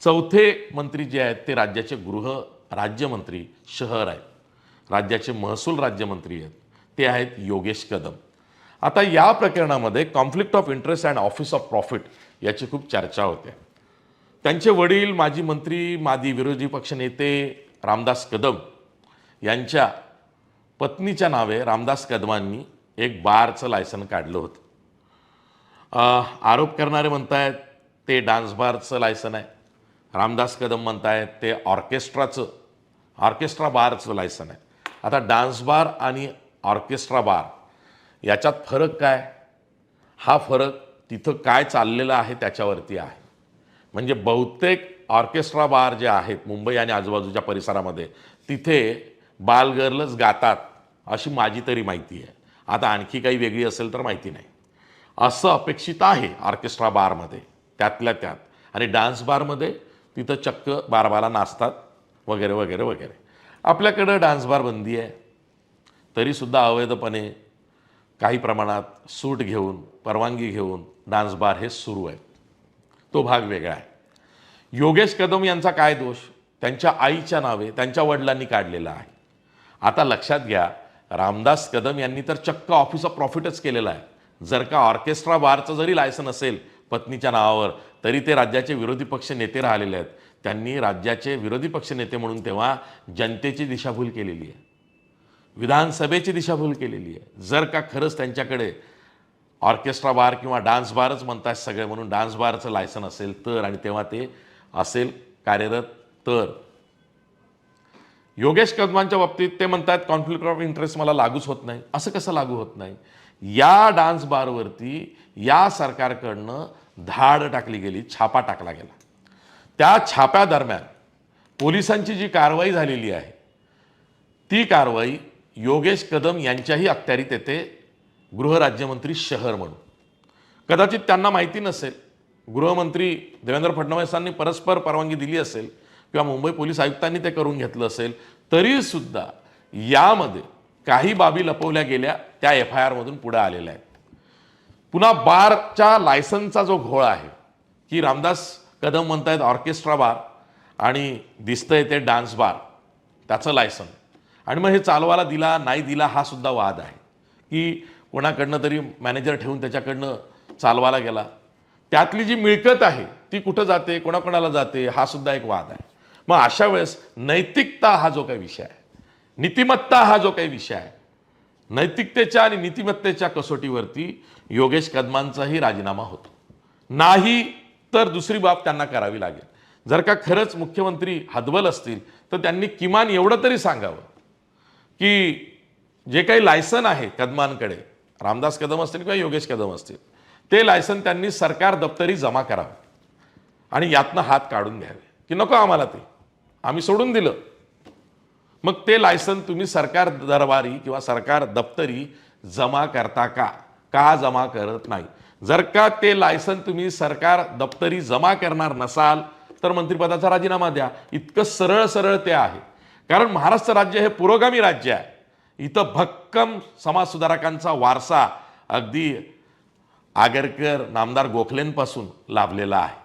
चौथे मंत्री जे आहेत ते राज्याचे गृह राज्यमंत्री शहर आहेत. राज्याचे महसूल राज्यमंत्री आहेत. ते आहेत योगेश कदम. आता या प्रकरणामध्ये conflict of interest and office of profit याची खूप चर्चा होते. त्यांचे वडील माजी मंत्री माजी विरोधी पक्षनेते रामदास कदम यांच्या पत्नीच्या नावे रामदास कदमांनी एक बारचं लायसन काढलं होतं. आरोप करणारे म्हणतायत ते डान्स बारचं लायसन आहे. रामदास कदम म्हणतायत ते ऑर्केस्ट्राचं ऑर्केस्ट्रा बारचं लायसन आहे. आता डान्स बार आणि ऑर्केस्ट्रा बार याच्यात फरक काय? हा फरक तिथं काय चाललेलं आहे त्याच्यावरती आहे. म्हणजे बहुतेक ऑर्केस्ट्रा बार जे आहेत मुंबई आणि आजूबाजूच्या परिसरामध्ये तिथे बालगर्लच गातात अशी माझी तरी माहिती आहे. आता आणखी काही वेगळी असेल तर माहिती नाही. असं अपेक्षित आहे ऑर्केस्ट्रा बारमध्ये त्यातल्या त्यात. आणि डान्स बारमध्ये तिथं चक्क बारबाला नाचतात वगैरे वगैरे वगैरे. आपल्याकडं डान्स बार बंदी आहे. तरीसुद्धा अवैधपणे काही प्रमाणात सूट घेऊन परवानगी घेऊन डान्स बार हे सुरू आहेत. तो भाग वेगळा आहे. योगेश कदम यांचा काय दोष? त्यांच्या आईच्या नावे त्यांच्या वडिलांनी काढलेला आहे. आता लक्षात घ्या रामदास कदम यांनी तर चक्क ऑफिस ऑफ प्रॉफिटच केलेलं आहे. जर का ऑर्केस्ट्रा बारचं जरी लायसन असेल पत्नीच्या नावावर तरी ते राज्याचे विरोधी पक्ष नेते राहिलेले आहेत. त्यांनी राज्याचे विरोधी पक्ष नेते म्हणून तेव्हा जनतेची दिशाभूल केलेली आहे. विधानसभेची दिशाभूल केलेली आहे. जर का खरंच त्यांच्याकडे ऑर्केस्ट्रा बार किंवा डान्स बारच म्हणतात सगळे म्हणून डान्स बारचं लायसन असेल तर आणि तेव्हा ते असेल कार्यरत तर. योगेश कदमांच्या बाबतीत ते म्हणतात कॉन्फ्लिक्ट ऑफ इंटरेस्ट मला लागूच होत नाही. असं कसं लागू होत नाही? या डान्स बारवरती या सरकारकडनं धाड टाकली गेली छापा टाकला गेला. त्या छाप्यादरम्यान पोलिसांची जी कारवाई झालेली आहे ती कारवाई योगेश कदम यांच्याही अखत्यारीत येते गृहराज्यमंत्री शहर म्हणून. कदाचित त्यांना माहिती नसेल गृहमंत्री देवेंद्र फडणवीसांनी परस्पर परवानगी दिली असेल किंवा मुंबई पोलीस आयुक्तांनी ते करून घेतलं असेल तरीसुद्धा यामध्ये काही बाबी लपवल्या गेल्या त्या एफ आय आरमधून पुढे आलेल्या आहेत. पुन्हा बारच्या लायसनचा जो घोळ आहे की रामदास कदम म्हणतायत ऑर्केस्ट्रा बार आणि दिसतंय ते डान्स बार त्याचं लायसन. आणि मग हे चालवायला दिला नाही दिला हा सुद्धा वाद आहे. की कोणाकडनं तरी मॅनेजर ठेवून त्याच्याकडनं चालवायला गेला. त्यातली जी मिळकत आहे ती कुठं जाते कोणाकोणाला जाते हा सुद्धा एक वाद आहे. मग अशा वेळेस नैतिकता हा जो काही विषय आहे नीतिमत्ता हा जो काही विषय आहे नैतिकतेच्या आणि नीतिमत्तेच्या कसोटीवरती योगेश कदमांचाही राजीनामा होतो. नाही तर दुसरी बाब त्यांना करावी लागेल. जर का खरंच मुख्यमंत्री हदबल असतील तर त्यांनी किमान एवढं तरी सांगावं की जे काही लायसन आहे कदमांकडे रामदास कदम असतील किंवा योगेश कदम असतील ते लायसन त्यांनी सरकार दप्तरी जमा करावं आणि यातनं हात काढून घ्यावे. की नको आम्हाला ते. आम्ही सोडून दिलं. मग ते लायसन तुम्ही सरकार दरबारी किंवा सरकार दप्तरी जमा करता का? का जमा करत नाही? जर का ते लायसन तुम्ही सरकार दप्तरी जमा करणार नसाल तर मंत्रिपदाचा राजीनामा द्या. इतकं सरळ सरळ ते आहे. कारण महाराष्ट्र राज्य हे पुरोगामी राज्य आहे. इथं भक्कम समाजसुधारकांचा वारसा अगदी आगरकर नामदार गोखलेंपासून लाभलेला आहे.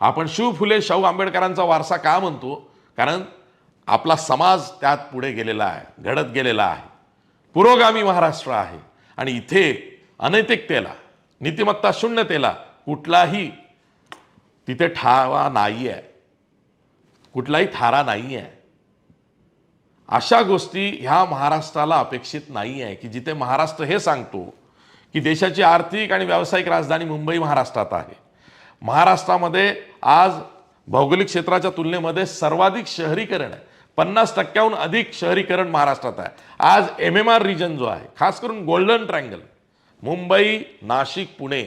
आपण शिव फुले शाहू आंबेडकरांचा वारसा का म्हणतो? कारण आपला समाज त्यात पुढे गेलेला आहे घडत गेलेला आहे. पुरोगामी महाराष्ट्र आहे आणि इथे अनैतिकतेला नीतिमत्ता शून्यतेला कुठलाही तिथे ठावा नाही आहे कुठलाही थारा नाही आहे अशा गोष्टी ह्या महाराष्ट्राला अपेक्षित नाही आहे की जिथे महाराष्ट्र हे सांगतो की देशाची आर्थिक आणि व्यावसायिक राजधानी मुंबई महाराष्ट्रात आहे. महाराष्ट्रामध्ये आज भौगोलिक क्षेत्राच्या तुलनेमध्ये सर्वाधिक शहरीकरण आहे. पन्नास टक्क्याहून अधिक शहरीकरण महाराष्ट्रात आहे. आज एम एम आर रिजन जो आहे खास करून गोल्डन ट्रँगल मुंबई नाशिक पुणे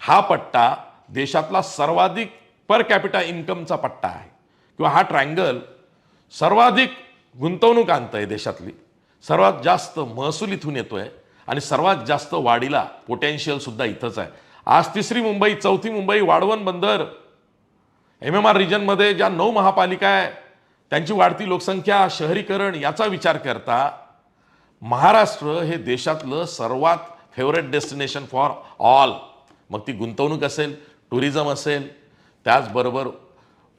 हा पट्टा देशातला सर्वाधिक पर कॅपिटा इन्कमचा पट्टा आहे. किंवा हा ट्रँगल सर्वाधिक गुंतवणूक आणतं आहे देशातली. सर्वात जास्त महसूल इथून येतो आहे आणि सर्वात जास्त वाढीला पोटेन्शियलसुद्धा इथंच आहे. आज तिसरी मुंबई चौथी मुंबई वाढवण बंदर. एम एम आर रिजनमध्ये ज्या नऊ महापालिका आहे त्यांची वाढती लोकसंख्या शहरीकरण याचा विचार करता महाराष्ट्र हे देशातलं सर्वात फेवरेट डेस्टिनेशन फॉर ऑल मग ती गुंतवणूक असेल टुरिझम असेल त्याचबरोबर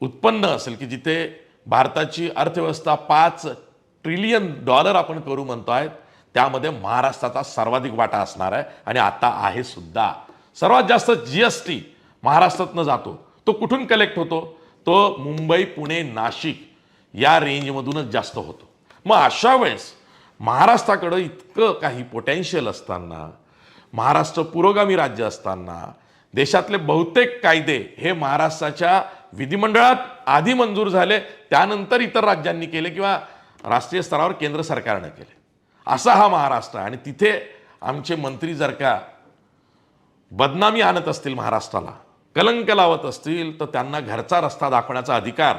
उत्पन्न असेल की जिथे भारताची अर्थव्यवस्था पाच ट्रिलियन डॉलर आपण करू म्हणतो आहेत त्यामध्ये महाराष्ट्राचा सर्वाधिक वाटा असणार आहे आणि आता आहे सुद्धा. सर्वात जास्त जी एस टी महाराष्ट्रातनं जातो. तो कुठून कलेक्ट होतो? तो मुंबई पुणे नाशिक. या रेंजमधूनच जास्त होतो. मग अशा वेळेस महाराष्ट्राकडं इतकं काही पोटेन्शियल असताना महाराष्ट्र पुरोगामी राज्य असताना देशातले बहुतेक कायदे हे महाराष्ट्राच्या विधिमंडळात आधी मंजूर झाले त्यानंतर इतर राज्यांनी केले किंवा राष्ट्रीय स्तरावर केंद्र सरकारनं केले. असा हा महाराष्ट्र आणि तिथे आमचे मंत्री जर का बदनामी आणत असतील महाराष्ट्राला कलंक लावत असतील तर त्यांना घरचा रस्ता दाखवण्याचा अधिकार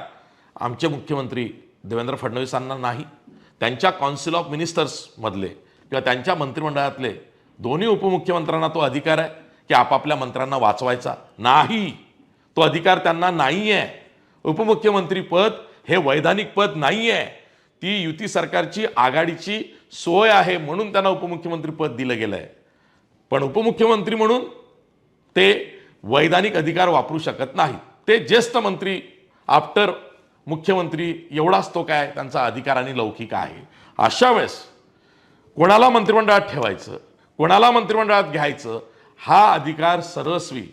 आमचे मुख्यमंत्री देवेंद्र फडणवीसांना नाही त्यांच्या कौन्सिल ऑफ मिनिस्टर्समधले किंवा त्यांच्या मंत्रिमंडळातले दोन्ही उपमुख्यमंत्र्यांना तो अधिकार आहे की आपापल्या मंत्र्यांना वाचवायचा नाही. तो अधिकार त्यांना नाही आहे उपमुख्यमंत्री पद हे वैधानिक पद नाही आहे ती युती सरकारची आघाडीची सोय आहे म्हणून त्यांना उपमुख्यमंत्री पद दिलं गेलं आहे पण उपमुख्यमंत्री म्हणून ते वैधानिक अधिकार वापरू शकत नाही ते ज्येष्ठ मंत्री आफ्टर मुख्यमंत्री एवढाच तो काय? त्यांचा अधिकार आणि लौकिक आहे. अशा वेळेस कोणाला मंत्रिमंडळात ठेवायचं? कोणाला मंत्रिमंडळात घ्यायचं? हा अधिकार सरस्वी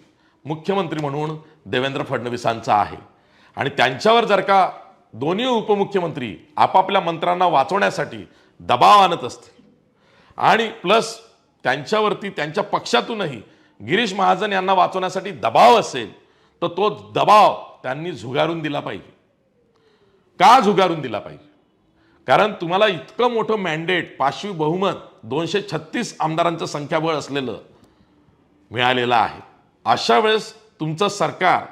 मुख्यमंत्री म्हणून देवेंद्र फडणवीसांचा आहे. आणि त्यांच्यावर जर का दोन्ही उपमुख्यमंत्री आपापल्या मंत्र्यांना वाचवण्यासाठी दबाव आणत असतील आणि प्लस त्यांच्यावरती त्यांच्या पक्षातूनही गिरीश महाजन यांना वाचवण्यासाठी दबाव असेल तर तो दबाव त्यांनी झुगारून दिला पाहिजे. का झुगारून दिला पाहिजे. कारण तुम्हाला इतकं मोठं मॅन्डेट पाचवी बहुमत दोनशे छत्तीस आमदारांचं संख्याबळ असलेलं मिळालेलं आहे. अशा वेळेस तुमचं सरकार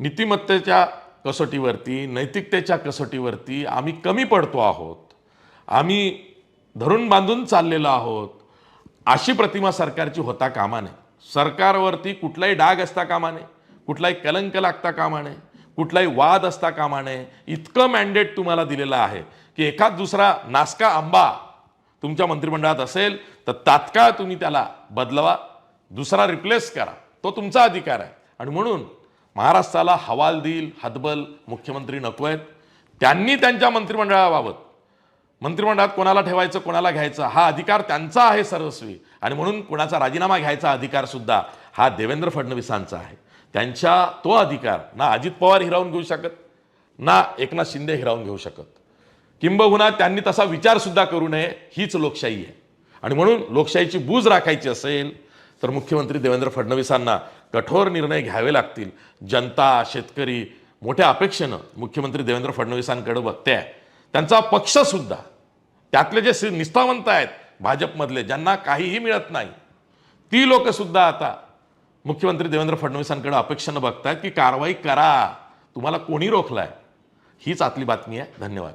नीतिमत्तेच्या कसोटीवरती नैतिकतेच्या कसोटीवरती आम्ही कमी पडतो आहोत. आम्ही धरून बांधून चाललेलो आहोत. अशी प्रतिमा सरकारची होता कामा नये. सरकारवरती कुठलाही डाग असता कामा नये. कुठलाही कलंक लागता कामा नये. कुठलाही वाद असता कामा नये. इतकं मॅन्डेट तुम्हाला दिलेलं आहे की एखाद दुसरा नासका आंबा तुमच्या मंत्रिमंडळात असेल तर तात्काळ तुम्ही त्याला बदलवा. दुसरा रिप्लेस करा. तो तुमचा अधिकार आहे. आणि म्हणून महाराष्ट्राला हवाल देईल हतबल मुख्यमंत्री नको आहेत. त्यांनी त्यांच्या मंत्रिमंडळाबाबत मंत्रिमंडळात कोणाला ठेवायचं कोणाला घ्यायचं हा अधिकार त्यांचा आहे सर्वस्वी. आणि म्हणून कोणाचा राजीनामा घ्यायचा अधिकार सुद्धा हा देवेंद्र फडणवीसांचा आहे. त्यांच्या तो अधिकार ना अजित पवार हिरावून घेऊ शकत ना एकनाथ शिंदे हिरावून घेऊ शकत. किंबहुना त्यांनी तसा विचारसुद्धा करू नये हीच लोकशाही आहे. आणि म्हणून लोकशाहीची बूज राखायची असेल तर मुख्यमंत्री देवेंद्र फडणवीसांना कठोर निर्णय घ्यावे लागतील. जनता शेतकरी मोठ्या अपेक्षेनं मुख्यमंत्री देवेंद्र फडणवीसांकडे बघते. आहे त्यांचा पक्षसुद्धा त्यातले जे सि- निष्ठावंत आहेत भाजपमधले ज्यांना काहीही मिळत नाही ती लोक सुद्धा आता मुख्यमंत्री देवेंद्र फडणवीसांकडे अपेक्षेनं बघतायत की कारवाई करा. तुम्हाला कोणी रोखलाय? हीच आतली बातमी आहे. धन्यवाद.